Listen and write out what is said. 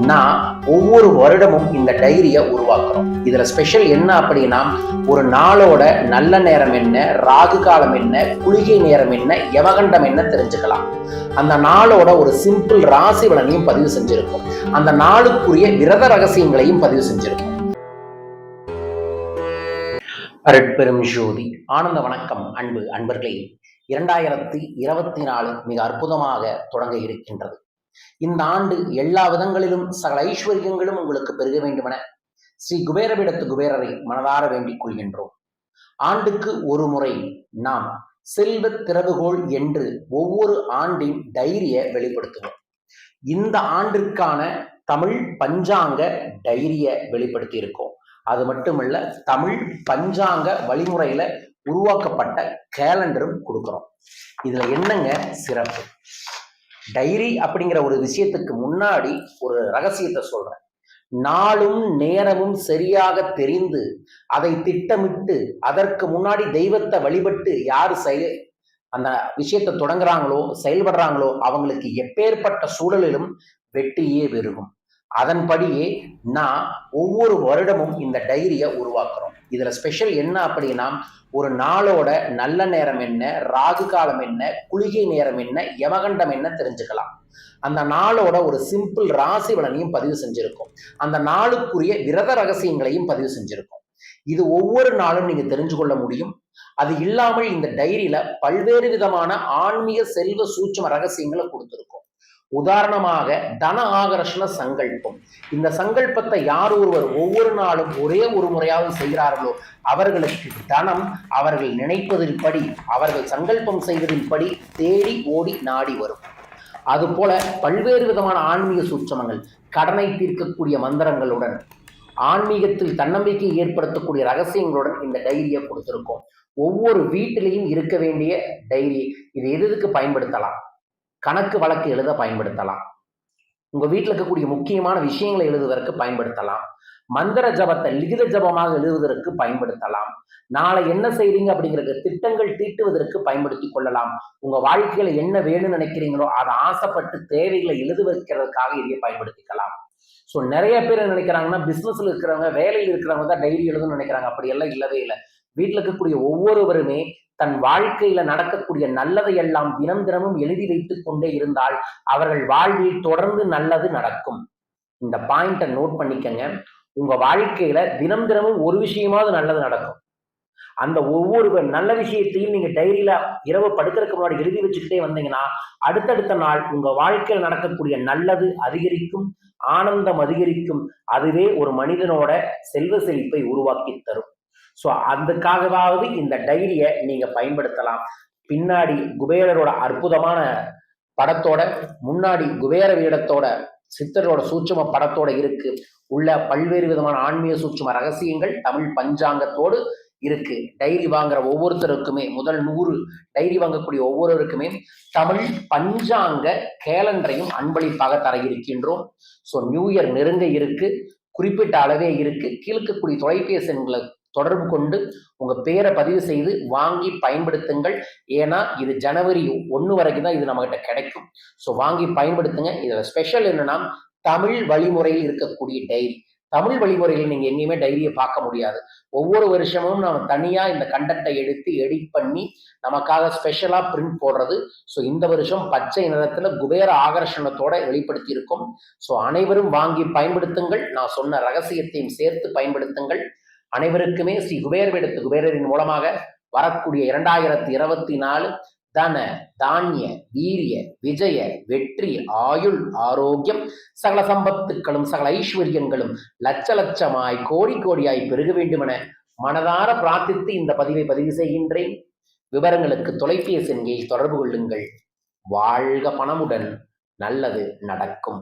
நான் ஒவ்வொரு வருடமும் இந்த டைரியை உருவாக்குறோம். இதுல ஸ்பெஷல் என்ன அப்படின்னா ஒரு நாளோட நல்ல நேரம் என்ன ராகு காலம் என்ன குளிகை நேரம் என்ன யமகண்டம் என்ன தெரிஞ்சுக்கலாம். அந்த நாளோட ஒரு சிம்பிள் ராசி பலனையும் பதிவு செஞ்சிருக்கும். அந்த நாளுக்குரிய விரத ரகசியங்களையும் பதிவு செஞ்சிருக்கும். அருட்பெரும் ஜோதி ஆனந்த வணக்கம் அன்பு அன்பர்களே. இரண்டாயிரத்தி இருபத்தி நாலு மிக அற்புதமாக தொடங்க இருக்கின்றது. இந்த ஆண்டு எல்லா விதங்களிலும் சகல ஐஸ்வர்யங்களும் உங்களுக்கு பெருக வேண்டுமென ஸ்ரீ குபேரவிடத்து குபேரரை மனதார வேண்டிக் கொள்கின்றோம். ஆண்டுக்கு ஒரு முறை நாம் செல்வ திறவுகோள் என்று ஒவ்வொரு ஆண்டின் டைரிய வெளிப்படுத்துவோம். இந்த ஆண்டிற்கான தமிழ் பஞ்சாங்க டைரிய வெளிப்படுத்தி இருக்கோம் அது மட்டுமல்ல தமிழ் பஞ்சாங்க வழிமுறையில உருவாக்கப்பட்ட கேலண்டரும் கொடுக்குறோம். இதுல என்னங்க சிறப்பு? டைரி அப்படிங்கிற ஒரு விஷயத்துக்கு முன்னாடி ஒரு ரகசியத்தை சொல்றேன். நாளும் நேரமும் சரியாக தெரிந்து அதை திட்டமிட்டு அதற்கு முன்னாடி தெய்வத்தை வழிபட்டு யார் செயல் அந்த விஷயத்தை தொடங்குறாங்களோ செயல்படுறாங்களோ அவங்களுக்கு எப்பேற்பட்ட சூழலிலும் வெற்றியே பெருகும். அதன்படியே நான் ஒவ்வொரு வருடமும் இந்த டைரியை உருவாக்குறோம். இதுல ஸ்பெஷல் என்ன அப்படின்னா ஒரு நாளோட நல்ல நேரம் என்ன ராகு காலம் என்ன குளிகை நேரம் என்ன யமகண்டம் என்ன தெரிஞ்சுக்கலாம். அந்த நாளோட ஒரு சிம்பிள் ராசி பலனையும் பதிவு செஞ்சிருக்கோம். அந்த நாளுக்குரிய விரத ரகசியங்களையும் பதிவு செஞ்சிருக்கோம். இது ஒவ்வொரு நாளும் நீங்க தெரிஞ்சு கொள்ள முடியும். அது இல்லாமல் இந்த டைரியில பல்வேறு விதமான ஆன்மீக செல்வ சூட்சம ரகசியங்களை கொடுத்துருக்கும். உதாரணமாக தன ஆகர்ஷண சங்கல்பம். இந்த சங்கல்பத்தை யார் ஒருவர் ஒவ்வொரு நாளும் ஒரே ஒரு முறையாவது செய்கிறார்களோ அவர்களுக்கு தனம் அவர்கள் நினைப்பதில் படி அவர்கள் சங்கல்பம் செய்வதில் படி தேடி ஓடி நாடி வரும். அதுபோல பல்வேறு விதமான ஆன்மீக சூட்சமங்கள் கடனை தீர்க்கக்கூடிய மந்திரங்களுடன் ஆன்மீகத்தில் தன்னம்பிக்கை ஏற்படுத்தக்கூடிய ரகசியங்களுடன் இந்த டைரியை கொடுத்துருக்கோம். ஒவ்வொரு வீட்டிலையும் இருக்க வேண்டிய டைரி இது எது எதுக்கு பயன்படுத்தலாம்? கணக்கு வழக்கு எழுத பயன்படுத்தலாம். உங்க வீட்டில் இருக்கக்கூடிய முக்கியமான விஷயங்களை எழுதுவதற்கு பயன்படுத்தலாம். மந்திர ஜபத்தை லிகித ஜபமாக எழுதுவதற்கு பயன்படுத்தலாம். நாளை என்ன செய்றீங்க அப்படிங்கிறது திட்டங்கள் தீட்டுவதற்கு பயன்படுத்தி கொள்ளலாம். உங்க வாழ்க்கையில என்ன வேணும்னு நினைக்கிறீங்களோ அதை ஆசைப்பட்டு தேவைகளை எழுது வைக்கிறதுக்காக இதை பயன்படுத்திக்கலாம். ஸோ நிறைய பேர் நினைக்கிறாங்கன்னா பிஸ்னஸ்ல இருக்கிறவங்க வேலையில் இருக்கிறவங்க தான் டைரி எழுதணும்னு நினைக்கிறாங்க. அப்படி எல்லாம் இல்லவே இல்லை. வீட்டில் இருக்கக்கூடிய ஒவ்வொருவருமே தன் வாழ்க்கையில நடக்கக்கூடிய நல்லதை எல்லாம் தினம் தினமும் எழுதி வைத்துக் கொண்டே இருந்தால் அவர்கள் வாழ்வில் தொடர்ந்து நல்லது நடக்கும். இந்த பாயிண்ட்டை நோட் பண்ணிக்கங்க. உங்க வாழ்க்கையில தினம் தினமும் ஒரு விஷயமாவது நல்லது நடக்கும். அந்த ஒவ்வொரு நல்ல விஷயத்தையும் நீங்க டைரியில இரவு படுக்கிறதுக்கு முன்னாடி எழுதி வச்சுக்கிட்டே வந்தீங்கன்னா அடுத்தடுத்த நாள் உங்க வாழ்க்கையில் நடக்கக்கூடிய நல்லது அதிகரிக்கும் ஆனந்தம் அதிகரிக்கும். அதுவே ஒரு மனிதனோட செல்வ செழிப்பை உருவாக்கி தரும். ஸோ அதுக்காகவாவது இந்த டைரியை நீங்கள் பயன்படுத்தலாம். பின்னாடி குபேரரோட அற்புதமான படத்தோட முன்னாடி குபேர வீடத்தோட சித்தரோட சூட்சும படத்தோட இருக்கு. உள்ள பல்வேறு விதமான ஆன்மீக சூட்சும ரகசியங்கள் தமிழ் பஞ்சாங்கத்தோடு இருக்கு. டைரி வாங்குற ஒவ்வொருத்தருக்குமே முதல் நூறு டைரி வாங்கக்கூடிய ஒவ்வொருவருக்குமே தமிழ் பஞ்சாங்க கேலண்டரையும் அன்பளிப்பாக தர இருக்கின்றோம். ஸோ நியூ இயர் நெருங்க இருக்கு குறிப்பிட்ட அளவே இருக்கு. கீழ்க்கக்கூடிய தொலைபேசி எண்களை தொடர்பு கொண்டு உங்க பேரை பதிவு செய்து வாங்கி பயன்படுத்துங்கள். ஏன்னா இது ஜனவரி ஒன்று வரைக்கும் தான் இது நம்மகிட்ட கிடைக்கும். ஸோ வாங்கி பயன்படுத்துங்க. இதில் ஸ்பெஷல் என்னன்னா தமிழ் வழிமுறையில் இருக்கக்கூடிய டைரி தமிழ் வழிமுறையில் நீங்க எங்கேயுமே டைரியை பார்க்க முடியாது. ஒவ்வொரு வருஷமும் நம்ம தனியா இந்த கண்டென்ட்டை எடுத்து எடிட் பண்ணி நமக்காக ஸ்பெஷலா பிரிண்ட் போடுறது. ஸோ இந்த வருஷம் பச்சை நிறத்துல குபேர ஆகர்ஷணத்தோட வெளிப்படுத்தி இருக்கும். ஸோ அனைவரும் வாங்கி பயன்படுத்துங்கள். நான் சொன்ன ரகசியத்தையும் சேர்த்து பயன்படுத்துங்கள். அனைவருக்குமே ஸ்ரீ குபேரவிடத்து குபேரரின் மூலமாக வரக்கூடிய இரண்டாயிரத்தி இருபத்தி நாலு தன தானிய வீரிய விஜய வெற்றி ஆயுள் ஆரோக்கியம் சகல சம்பத்துக்களும் சகல ஐஸ்வர்யங்களும் லட்ச லட்சமாய் கோடி கோடியாய் பெருக வேண்டுமென மனதார பிரார்த்தித்து இந்த பதிவை பதிவு செய்கின்றேன். விவரங்களுக்கு தொலைபேசி எண்ணில் தொடர்பு கொள்ளுங்கள். வாழ்க பணமுடன் நல்லது நடக்கும்.